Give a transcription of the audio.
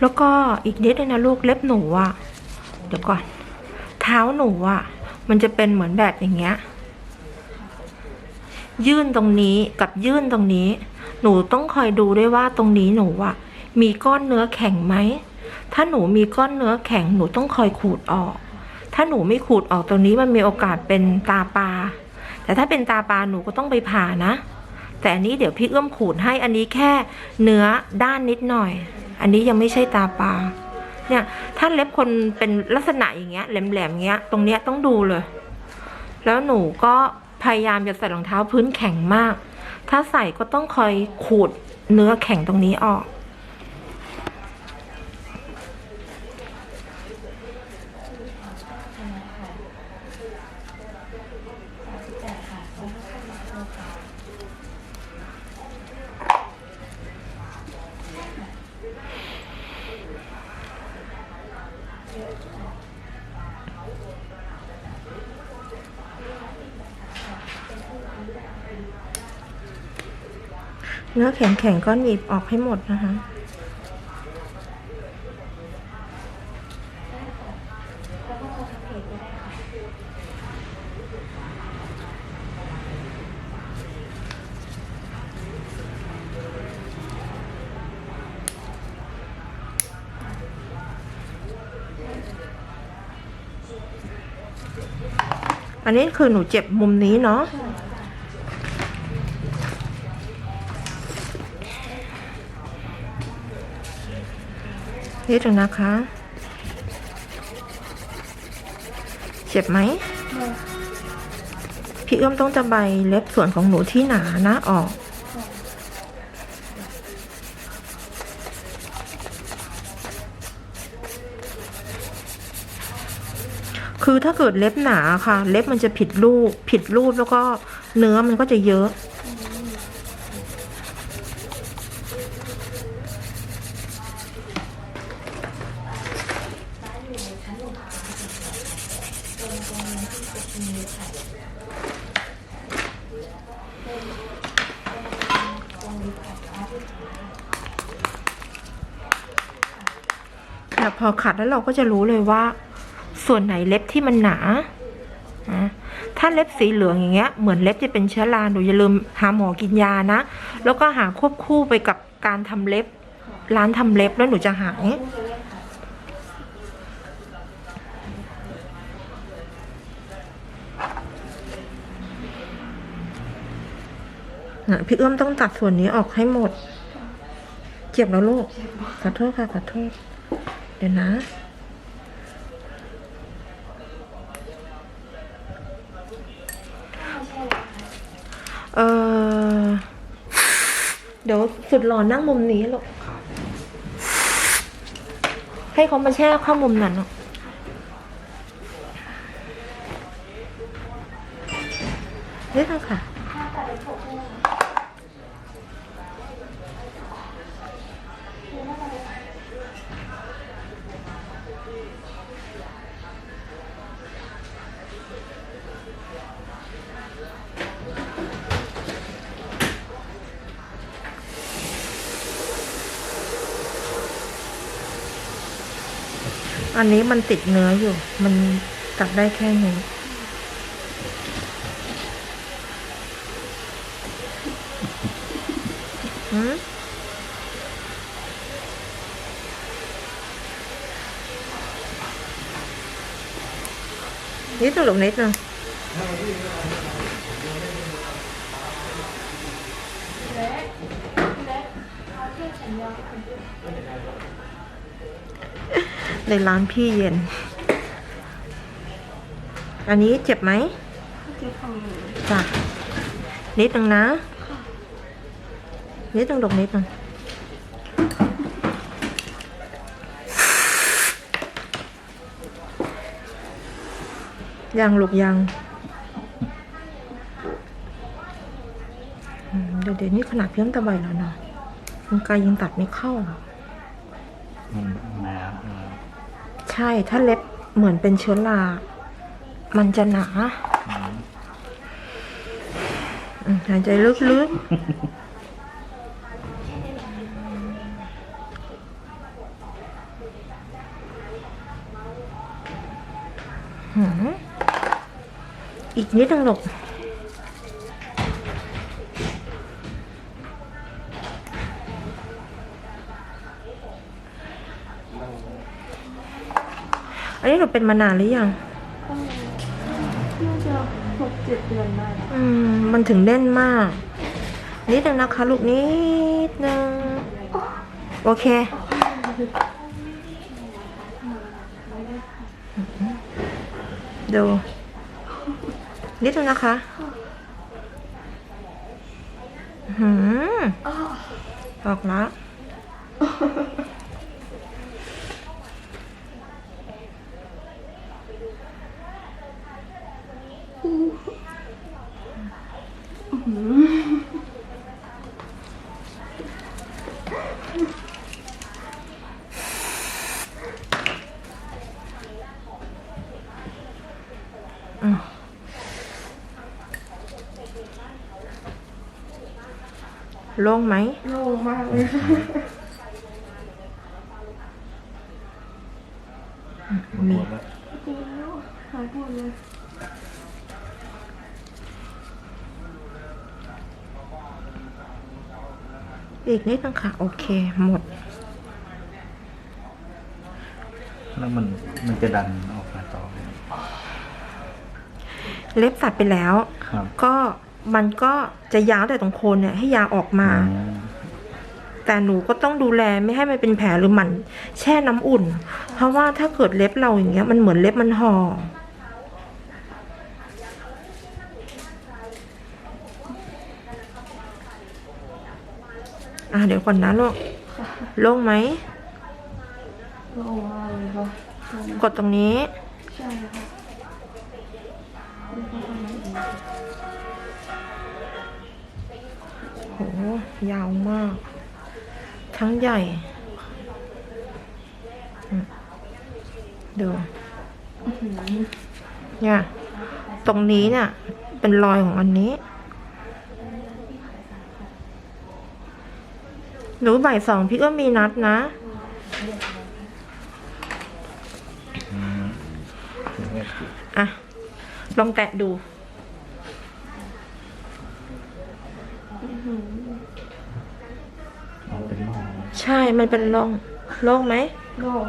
แล้วก็อีกนิดเลยนะลูกเล็บหนูอะเดี๋ยวก่อน เท้าหนูอะมันจะเป็นเหมือนแบบอย่างเงี้ย ยื่นตรงนี้กับยื่นตรงนี้ หนูต้องคอยดูด้วยว่าตรงนี้หนูอะมีก้อนเนื้อแข็งไหม ถ้าหนูมีก้อนเนื้อแข็งหนูต้องคอยขูดออก ถ้าหนูไม่ขูดออกตรงนี้มันมีโอกาสเป็นตาปลา แต่ถ้าเป็นตาปลาหนูก็ต้องไปผ่านะ แต่อันนี้เดี๋ยวพี่เอื้อมขูดให้อันนี้แค่เนื้อด้านนิดหน่อย อันนี้ยังไม่ใช่ตาปลาเนี่ยถ้าเล็บคนเป็นลักษณะอย่างเงี้ยแหลมๆเงี้ย ตรงเนี้ยต้องดูเลย แล้วหนูก็พยายามอย่าใส่รองเท้าพื้นแข็งมาก ถ้าใส่ก็ต้องคอยขูดเนื้อแข็งตรงนี้ออก เนื้อแข็งๆก็หนีบออกให้หมดนะคะอันนี้คือหนูเจ็บมุมนี้เนาะ นิดหนึ่นะคะ เจ็บไหม พี่เอื้อมต้องจะใบเล็บส่วนของหนูที่หนานะออก คือถ้าเกิดเล็บหนาค่ะ เล็บมันจะผิดรูป ผิดรูปแล้วก็เนื้อมันก็จะเยอะ แต่พอขัดแล้วเราก็จะรู้เลยว่า ส่วนไหนเล็บที่มันหนานะถ้าเล็บสีเหลืองอย่างเงี้ย เหมือนเล็บจะเป็นเชื้อราหนูอย่าลืมหาหมอกินยานะ แล้วก็หาควบคู่ไปกับการทำเล็บ ร้านทำเล็บแล้วหนูจะหาย นะพี่เอื้อมต้องตัดส่วนนี้ออกให้หมด เจ็บแล้วลูกขอโทษค่ะขอโทษ เดี๋ยวนะเออเดี๋ยวสุดหล่อนั่งมุมนี้ลูกให้เขามาแช่ข้ามุมนั้นเนอะนี่ค่ะ อันนี้มันติดเนื้ออยู่ มันตัดได้แค่นี้หืมนิดหนึ่งลูกนิดหนึ่ง ในร้านพี่เย็น อันนี้เจ็บไหมเจ็บฝั่งหนูจ้ะนิดหนึ่งนะ นิดหนึ่งดกนิดหนึ่งยังลูกยังอืมเดี๋ยวเดี๋ยวนี้ขนาดเพี้ยมตะไบแล้วนะมันกายยังตัดไม่เข้า ใช่ ถ้าเล็บเหมือนเป็นเชื้อรา มันจะหนาหายใจลึกๆ อีกนิดนึงหลก อันนี้หนูเป็นมานานหรือยัง น่าจะหกเจ็ดเดือนได้แล้วอืม มันถึงเล่นมาก นิดนึงนะคะลูกนิดนึง โอเค ดูนิดนึงนะคะอื้อหืมออกแล้ว โล่งไหมโล่งมากเลยค่ะหมดแล้วโอ้หายปวดเลยอีกนิดนึงค่ะ โอเค หมด แล้วมันมันจะดันออกมาต่อไหมเล็บตัดไปแล้วครับก็ มันก็จะยาวแต่ตรงโคนเนี่ยให้ยาวออกมาอืมแต่หนูก็ต้องดูแลไม่ให้มันเป็นแผลหรือหมันแช่น้ำอุ่น เพราะว่าถ้าเกิดเล็บเราอย่างเงี้ย มันเหมือนเล็บมันห่ออะเดี๋ยวก่อนนะลูกโล่งไหมโล่งมากเลยค่ะตรงกดตรงนี้ ใช่ค่ะ ยางนี้โหยาวมาก ทั้งใหญ่ ดูเนี่ย ตรงนี้เนี่ย เป็นรอยของอันนี้ หนูบ่ายสองพี่ก็มีนัดนะอะ ลองแตะดู ใช่ มันเป็นร่อง โล่งไหมโล่ง